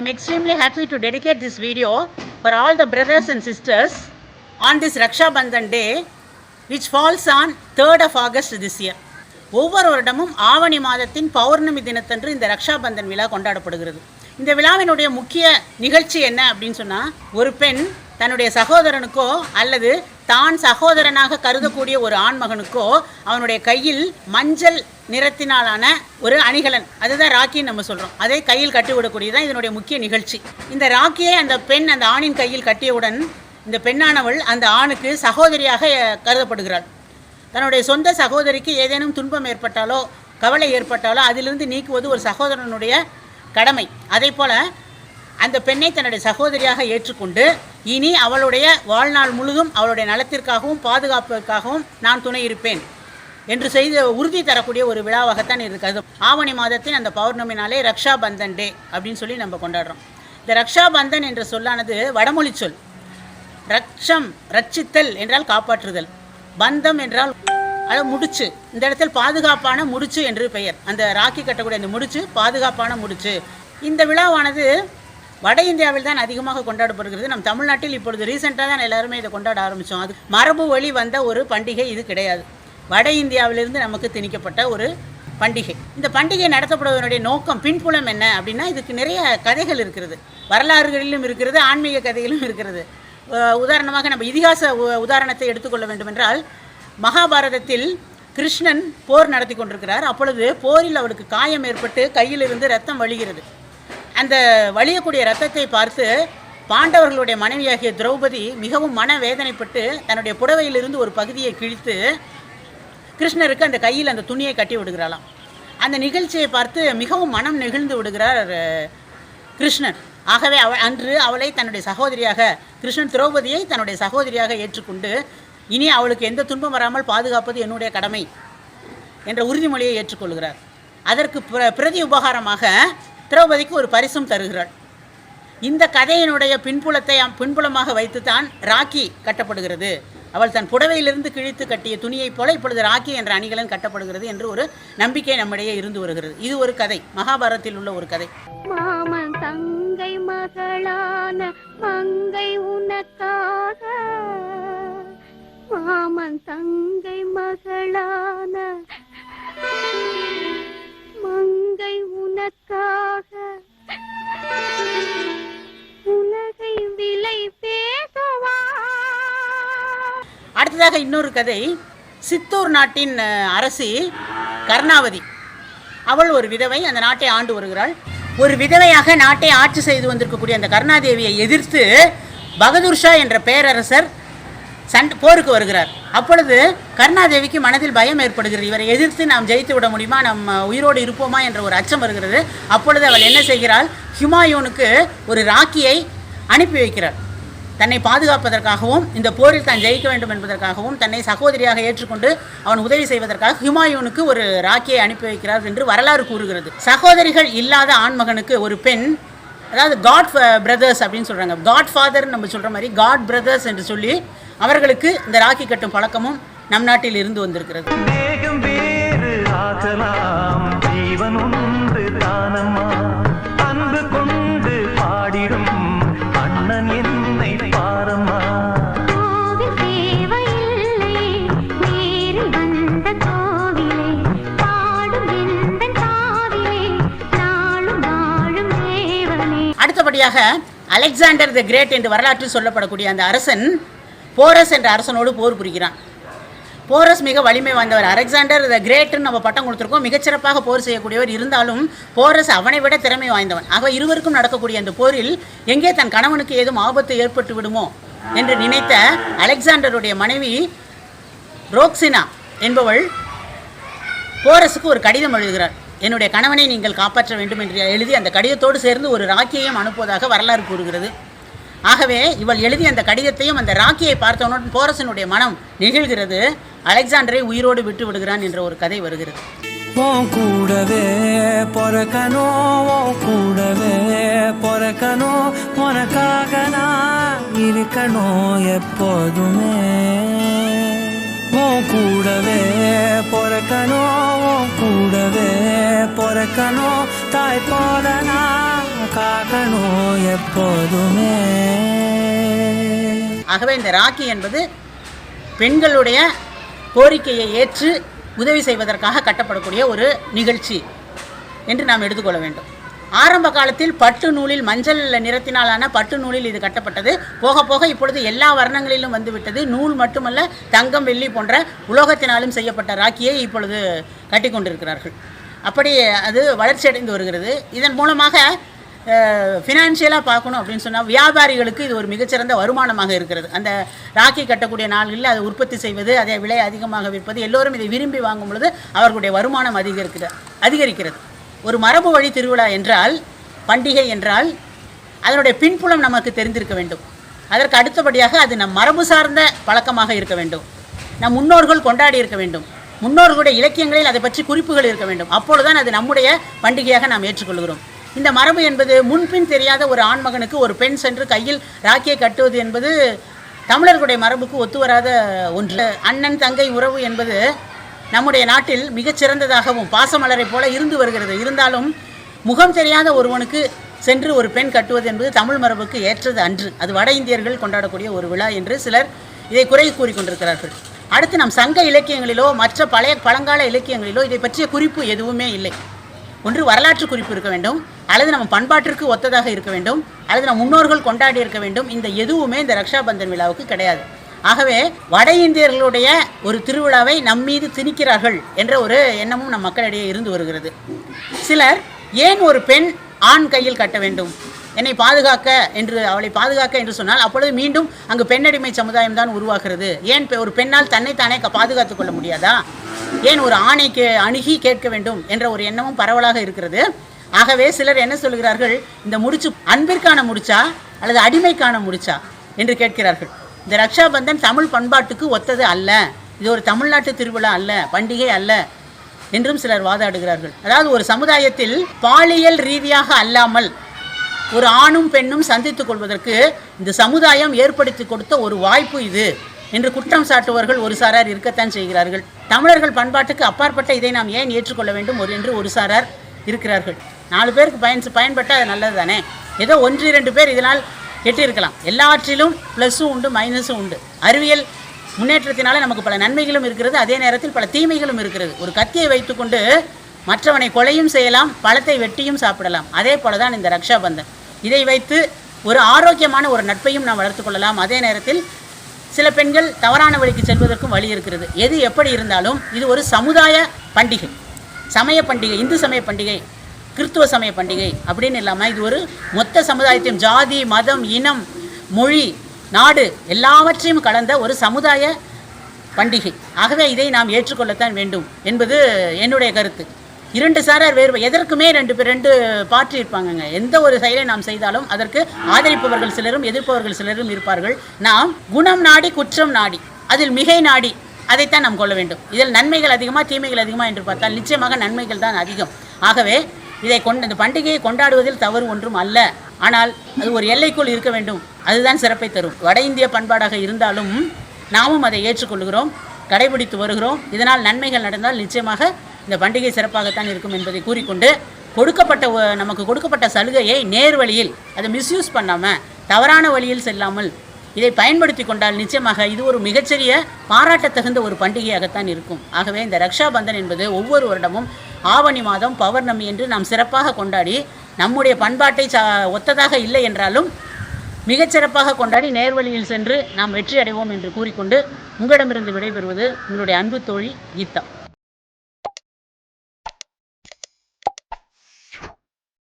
I'm extremely happy to dedicate this video for all the brothers and sisters on this Raksha Bandhan day, which falls on 3rd of August this year. ஒவ்வொரு வருடமும் ஆவணி மாதத்தின் பௌர்ணமி தினத்தன்று இந்த ரக்ஷா பந்தன் விழா கொண்டாடப்படுகிறது இந்த விழாவினுடைய முக்கிய நிகழ்ச்சி என்ன அப்படின்னு சொன்னால் ஒரு பெண் தன்னுடைய சகோதரனுக்கோ அல்லது தான் சகோதரனாக கருதக்கூடிய ஒரு ஆண்மகனுக்கோ அவனுடைய கையில் மஞ்சள் நிறத்தினாலான ஒரு அணிகலன். அதுதான் ராக்கின்னு நம்ம சொல்கிறோம் அதை கையில் கட்டிவிடக்கூடியதான் இதனுடைய முக்கிய நிகழ்ச்சி. இந்த ராக்கியை அந்த பெண் அந்த ஆணின் கையில் கட்டியவுடன் இந்த பெண்ணானவள் அந்த ஆணுக்கு சகோதரியாக கருதப்படுகிறாள். தன்னுடைய சொந்த சகோதரிக்கு ஏதேனும் துன்பம் ஏற்பட்டாலோ கவலை ஏற்பட்டாலோ அதிலிருந்து நீக்குவது ஒரு சகோதரனுடைய கடமை. அதே போல் அந்த பெண்ணை தன்னுடைய சகோதரியாக ஏற்றுக்கொண்டு இனி அவளுடைய வாழ்நாள் முழுதும் அவளுடைய நலத்திற்காகவும் பாதுகாப்பிற்காகவும் நான் துணை இருப்பேன் என்று செய்த உறுதி தரக்கூடிய ஒரு விழாவாகத்தான் இது ஆவணி மாதத்தின் அந்த பௌர்ணமி நாளே ரக்ஷா பந்தன் டே அப்படின்னு சொல்லி நம்ம கொண்டாடுறோம். இந்த ரக்ஷா பந்தன் என்ற சொல்லானது வடமொழி சொல். ரக்ஷம் ரட்சித்தல் என்றால் காப்பாற்றுதல். பந்தம் என்றால் அது முடிச்சு. இந்த இடத்தில் பாதுகாப்பான முடிச்சு என்று பெயர். அந்த ராக்கி கட்டக்கூடிய அந்த முடிச்சு பாதுகாப்பான முடிச்சு. இந்த விழாவானது வட இந்தியாவில் தான் அதிகமாக கொண்டாடப்படுகிறது. நம் தமிழ்நாட்டில் இப்பொழுது ரீசெண்டாக தான் எல்லாருமே இதை கொண்டாட ஆரம்பித்தோம் அது மரபு வழி வந்த ஒரு பண்டிகை இது கிடையாது. வட இந்தியாவிலிருந்து நமக்கு திணிக்கப்பட்ட ஒரு பண்டிகை. இந்த பண்டிகை நடத்தப்படுவதனுடைய நோக்கம் பின்புலம் என்ன அப்படின்னா இதுக்கு நிறைய கதைகள் இருக்கிறது. வரலாறுகளிலும் இருக்கிறது ஆன்மீக கதைகளும் இருக்கிறது. உதாரணமாக நம்ம இதிகாச உ- உதாரணத்தை எடுத்துக்கொள்ள வேண்டுமென்றால் மகாபாரதத்தில் கிருஷ்ணன் போர் நடத்தி கொண்டிருக்கிறார். அப்பொழுது போரில் அவருக்கு காயம் ஏற்பட்டு கையிலிருந்து ரத்தம் வழிகிறது. அந்த வழியக்கூடிய ரத்தத்தை பார்த்து பாண்டவர்களுடைய மனைவியாகிய திரௌபதி மிகவும் மனவேதனைப்பட்டு தன்னுடைய புடவையிலிருந்து ஒரு பகுதியை கிழித்து கிருஷ்ணருக்கு அந்த கையில் அந்த துணியை கட்டி விடுகிறாளாம். அந்த நிகழ்ச்சியை பார்த்து மிகவும் மனம் நெகிழ்ந்து விடுகிறார் கிருஷ்ணர் கிருஷ்ணன். ஆகவே அவ அன்று அவளை தன்னுடைய சகோதரியாக கிருஷ்ணன் திரௌபதியை தன்னுடைய சகோதரியாக ஏற்றுக்கொண்டு இனி அவளுக்கு எந்த துன்பம் வராமல் பாதுகாப்பது என்னுடைய கடமை என்ற உறுதிமொழியை ஏற்றுக்கொள்கிறார். அதற்கு பிர- பிரதி உபகாரமாக திரௌபதிக்கு ஒரு பரிசும் தருகிறாள். இந்த கதையினுடைய பின்புலத்தை பின்புலமாக வைத்துத்தான் ராக்கி கட்டப்படுகிறது. அவள் தன் புடவையிலிருந்து கிழித்து கட்டிய துணியைப் போல இப்பொழுது ராக்கி என்ற அணிகலன் கட்டப்படுகிறது என்று ஒரு நம்பிக்கை நம்மிடையே இருந்து வருகிறது. இது ஒரு கதை. மகாபாரத்தில் உள்ள ஒரு கதை. மாமன் தங்கை மகளான மங்கை உனக்காக. மாமன் தங்கை மகளான மங்கை உனக்காக. உலகை விலை பேசுவா. அடுத்ததாக இன்னொரு கதை. சித்தூர் நாட்டின் அரசி கர்ணாவதி. அவள் ஒரு விதவை அந்த நாட்டை ஆண்டு வருகிறாள். ஒரு விதவையாக நாட்டை ஆட்சி செய்து வந்திருக்கக்கூடிய அந்த கருணாதேவியை எதிர்த்து பகதூர் ஷா என்ற பேரரசர் சண்டை போருக்கு வருகிறார். அப்பொழுது கருணாதேவிக்கு மனதில் பயம் ஏற்படுகிறது. இவரை எதிர்த்து நாம் ஜெயித்து விட முடியுமா? நம்ம உயிரோடு இருப்போமா? என்ற ஒரு அச்சம் வருகிறது. அப்பொழுது அவள் என்ன செய்கிறாள்? ஹிமாயூனுக்கு ஒரு ராக்கியை அனுப்பி வைக்கிறார் தன்னை பாதுகாப்பதற்காகவும் இந்த போரில் தான் ஜெயிக்க வேண்டும் என்பதற்காகவும் தன்னை சகோதரியாக ஏற்றுக்கொண்டு அவன் உதவி செய்வதற்காக ஹுமாயூனுக்கு ஒரு ராக்கியை அனுப்பி வைக்கிறார் என்று வரலாறு கூறுகிறது. சகோதரிகள் இல்லாத ஆண்மகனுக்கு ஒரு பெண் அதாவது காட் பிரதர்ஸ் அப்படின்னு சொல்கிறாங்க காட் ஃபாதர்னு நம்ம சொல்கிற மாதிரி காட் பிரதர்ஸ் என்று சொல்லி அவர்களுக்கு இந்த ராக்கி கட்டும் பழக்கமும் நம் நாட்டில் இருந்து வந்திருக்கிறது. அன்பு கொண்டு பாடிடும் அண்ணன் என்னை பாரம்மா. கோவில் தேவையில்லை. நேரில் வந்த கோவிலே பாடும் எந்தன் காவிலே? நாளும் வாழும் தேவனே. அடுத்தபடியாக அலெக்சாண்டர் தி கிரேட் என்று வரலாற்றில் சொல்லப்படக்கூடிய அந்த அரசன் போரஸ் என்ற அரசனோடு போர் புரிகிறான். போரஸ் மிக வலிமை வாய்ந்தவர். அலெக்சாண்டர் த கிரேட்டுன்னு நம்ம பட்டம் கொடுத்துருக்கோம். மிகச்சிறப்பாக போர் செய்யக்கூடியவர் இருந்தாலும் போரஸ் அவனை விட திறமை வாய்ந்தவன். ஆக இருவருக்கும் நடக்கக்கூடிய அந்த போரில் எங்கே தன் கணவனுக்கு ஏதும் ஆபத்து ஏற்பட்டு விடுமோ என்று நினைத்த அலெக்சாண்டருடைய மனைவி ரோக்சினா என்பவள் போரஸுக்கு ஒரு கடிதம் எழுதுகிறார் என்னுடைய கணவனை நீங்கள் காப்பாற்ற வேண்டும் என்று எழுதி அந்த கடிதத்தோடு சேர்ந்து ஒரு ராக்கியையும் அனுப்புவதாக வரலாறு கூறுகிறது. ஆகவே இவள் எழுதிய அந்த கடிதத்தையும் அந்த ராக்கியை பார்த்தவனுடன் போரசனுடைய மனம் நிகழ்கிறது. அலெக்சாண்டரை உயிரோடு விட்டு விடுகிறான் என்ற ஒரு கதை வருகிறது. கூடவே பொறக்கணும் கூடவே பொறக்கணும் உனக்காக நான் இருக்கணும் எப்போதுமே. பொறக்கணும் தாய் போல நான் காக்கணும் எப்போதுமே ஆகவே இந்த ராக்கி என்பது பெண்களுடைய கோரிக்கையை ஏற்று உதவி செய்வதற்காக கட்டப்படக்கூடிய ஒரு நிகழ்ச்சி என்று நாம் எடுத்துக்கொள்ள வேண்டும். ஆரம்ப காலத்தில் பட்டு நூலில் மஞ்சள் நிறத்தினாலான பட்டு நூலில் இது கட்டப்பட்டது. போக போக இப்பொழுது எல்லா வர்ணங்களிலும் வந்துவிட்டது நூல் மட்டுமல்ல தங்கம் வெள்ளி போன்ற உலோகத்தினாலும் செய்யப்பட்ட ராக்கியை இப்பொழுது கட்டி கொண்டிருக்கிறார்கள் அப்படி அது வளர்ச்சி அடைந்து வருகிறது. இதன் மூலமாக ஃபினான்ஷியலாக பார்க்கணும் அப்படின்னு சொன்னால் வியாபாரிகளுக்கு இது ஒரு மிகச்சிறந்த வருமானமாக இருக்கிறது. அந்த ராக்கி கட்டக்கூடிய நாள்களில் அதை உற்பத்தி செய்வது அதை விலை அதிகமாக விற்பது எல்லோரும் இதை விரும்பி வாங்கும் பொழுது அவர்களுடைய வருமானம் அதிகரிக்கிறது அதிகரிக்கிறது. ஒரு மரபு வழி திருவிழா என்றால் பண்டிகை என்றால் அதனுடைய பின்புலம் நமக்கு தெரிந்திருக்க வேண்டும். அதற்கு அடுத்தபடியாக அது நம் மரபு சார்ந்த பழக்கமாக இருக்க வேண்டும். நம் முன்னோர்கள் கொண்டாடி இருக்க வேண்டும். முன்னோர்களுடைய இலக்கியங்களில் அதை பற்றி குறிப்புகள் இருக்க வேண்டும். அப்பொழுதுதான் அது நம்முடைய பண்டிகையாக நாம் ஏற்றுக்கொள்கிறோம். இந்த மரபு என்பது முன்பின் தெரியாத ஒரு ஆண்மகனுக்கு ஒரு பெண் சென்று கையில் ராக்கியை கட்டுவது என்பது தமிழர்களுடைய மரபுக்கு ஒத்து வராத ஒன்று. அண்ணன் தங்கை உறவு என்பது நம்முடைய நாட்டில் மிகச்சிறந்ததாகவும் பாசமலரை போல இருந்து வருகிறது. இருந்தாலும் முகம் தெரியாத ஒருவனுக்கு சென்று ஒரு பெண் கட்டுவது என்பது தமிழ் மரபுக்கு ஏற்றது அன்று. அது வட இந்தியர்கள் கொண்டாடக்கூடிய ஒரு விழா என்று சிலர் இதை குறை கூறிக்கொண்டிருக்கிறார்கள் அடுத்து நம் சங்க இலக்கியங்களிலோ மற்ற பழைய பழங்கால இலக்கியங்களிலோ இதை பற்றிய குறிப்பு எதுவுமே இல்லை. ஒன்று வரலாற்று குறிப்பு இருக்க வேண்டும் அல்லது நம்ம பண்பாட்டிற்கு ஒத்ததாக இருக்க வேண்டும் அல்லது நம் முன்னோர்கள் கொண்டாடி இருக்க வேண்டும். இந்த எதுவுமே இந்த ரக்ஷாபந்தன் விழாவுக்கு கிடையாது. ஆகவே வட இந்தியர்களுடைய ஒரு திருவிழாவை நம் மீது திணிக்கிறார்கள் என்ற ஒரு எண்ணமும் நம் மக்களிடையே இருந்து வருகிறது. சிலர் ஏன் ஒரு பெண் ஆண் கையில் கட்ட வேண்டும்? என்னை பாதுகாக்க என்று அவளை பாதுகாக்க என்று சொன்னால் அப்பொழுது மீண்டும் அங்கு பெண்ணடிமை சமுதாயம் தான் உருவாகிறது. ஏன் ஒரு பெண்ணால் தன்னைத்தானே க- பாதுகாத்துக் கொள்ள முடியாதா? ஏன் ஒரு ஆணை கே அணுகி கேட்க வேண்டும் என்ற ஒரு எண்ணமும் பரவலாக இருக்கிறது. ஆகவே சிலர் என்ன சொல்கிறார்கள்? இந்த முடிச்சு அன்பிற்கான முடிச்சா அல்லது அடிமைக்கான முடிச்சா? என்று கேட்கிறார்கள். இந்த ரக்ஷாபந்தன் தமிழ் பண்பாட்டுக்கு ஒத்தது அல்ல. இது ஒரு தமிழ்நாட்டு திருவிழா அல்ல பண்டிகை அல்ல என்றும் சிலர் வாதாடுகிறார்கள். அதாவது ஒரு சமுதாயத்தில் பாலியல் ரீதியாக அல்லாமல் ஒரு ஆணும் பெண்ணும் சந்தித்துக் கொள்வதற்கு இந்த சமுதாயம் ஏற்படுத்தி கொடுத்த ஒரு வாய்ப்பு இது என்று குற்றம் சாட்டுவர்கள் ஒரு சாரார் இருக்கத்தான் செய்கிறார்கள். தமிழர்கள் பண்பாட்டுக்கு அப்பாற்பட்ட இதை நாம் ஏன் ஏற்றுக்கொள்ள வேண்டும்? ஒரு என்று ஒரு சாரார் இருக்கிறார்கள். நாலு பேருக்கு பயன் பயன்பட்டால் அது நல்லது தானே ஏதோ ஒன்று இரண்டு பேர் இதனால் கெட்டிருக்கலாம் எல்லாவற்றிலும் ப்ளஸ்ஸும் உண்டு மைனஸும் உண்டு. அறிவியல் முன்னேற்றத்தினால நமக்கு பல நன்மைகளும் இருக்கிறது. அதே நேரத்தில் பல தீமைகளும் இருக்கிறது. ஒரு கத்தியை வைத்துக்கொண்டு மற்றவனை கொலையும் செய்யலாம் பழத்தை வெட்டியும் சாப்பிடலாம். அதே போல தான் இந்த ரக்ஷாபந்தன். இதை வைத்து ஒரு ஆரோக்கியமான ஒரு நட்பையும் நாம் வளர்த்துக் கொள்ளலாம். அதே நேரத்தில் சில பெண்கள் தவறான வழிக்கு செல்வதற்கும் வழி இருக்கிறது. எது எப்படி இருந்தாலும் இது ஒரு சமுதாய பண்டிகை. சமய பண்டிகை இந்து சமய பண்டிகை கிறிஸ்துவ சமய பண்டிகை அப்படின்னு இல்லாமல் இது ஒரு மொத்த சமுதாயத்தையும் ஜாதி மதம் இனம் மொழி நாடு எல்லாவற்றையும் கலந்த ஒரு சமுதாய பண்டிகை. ஆகவே இதை நாம் ஏற்றுக்கொள்ளத்தான் வேண்டும் என்பது என்னுடைய கருத்து. இரண்டு சாரார் வேறு எதற்குமே ரெண்டு ரெண்டு பார்ட்டி இருப்பாங்கங்க. எந்த ஒரு செயலை நாம் செய்தாலும் அதற்கு ஆதரிப்பவர்கள் சிலரும் எதிர்ப்பவர்கள் சிலரும் இருப்பார்கள். நாம் குணம் நாடி குற்றம் நாடி அதில் மிகை நாடி அதைத்தான் நாம் கொள்ள வேண்டும். இதில் நன்மைகள் அதிகமாக தீமைகள் அதிகமாக என்று பார்த்தால் நிச்சயமாக நன்மைகள் தான் அதிகம். ஆகவே இதை கொண்டு இந்த பண்டிகையை கொண்டாடுவதில் தவறு ஒன்றும் அல்ல. ஆனால் அது ஒரு எல்லைக்குள் இருக்க வேண்டும். அதுதான் சிறப்பை தரும். வட இந்திய பண்பாடாக இருந்தாலும் நாமும் அதை ஏற்றுக்கொள்கிறோம் கடைபிடித்து வருகிறோம். இதனால் நன்மைகள் நடந்தால் நிச்சயமாக இந்த பண்டிகை சிறப்பாகத்தான் இருக்கும் என்பதை கூறிக்கொண்டு கொடுக்கப்பட்ட நமக்கு கொடுக்கப்பட்ட சலுகையை நேர் வழியில் அதை மிஸ்யூஸ் பண்ணாமல் தவறான வழியில் செல்லாமல் இதை பயன்படுத்தி கொண்டால் நிச்சயமாக இது ஒரு மிகச்சிறிய பாராட்டத்தகுந்த ஒரு பண்டிகையாகத்தான் இருக்கும். ஆகவே இந்த ரக்ஷாபந்தன் என்பது ஒவ்வொரு வருடமும் ஆவணி மாதம் பௌர்ணமி என்று நாம் சிறப்பாக கொண்டாடி நம்முடைய பண்பாட்டை சா ஒத்ததாக இல்லை என்றாலும் மிகச்சிறப்பாக கொண்டாடி நேர்வழியில் சென்று நாம் வெற்றி அடைவோம் என்று கூறிக்கொண்டு உங்களிடமிருந்து விடைபெறுவது உங்களுடைய அன்பு தோழி கீதா.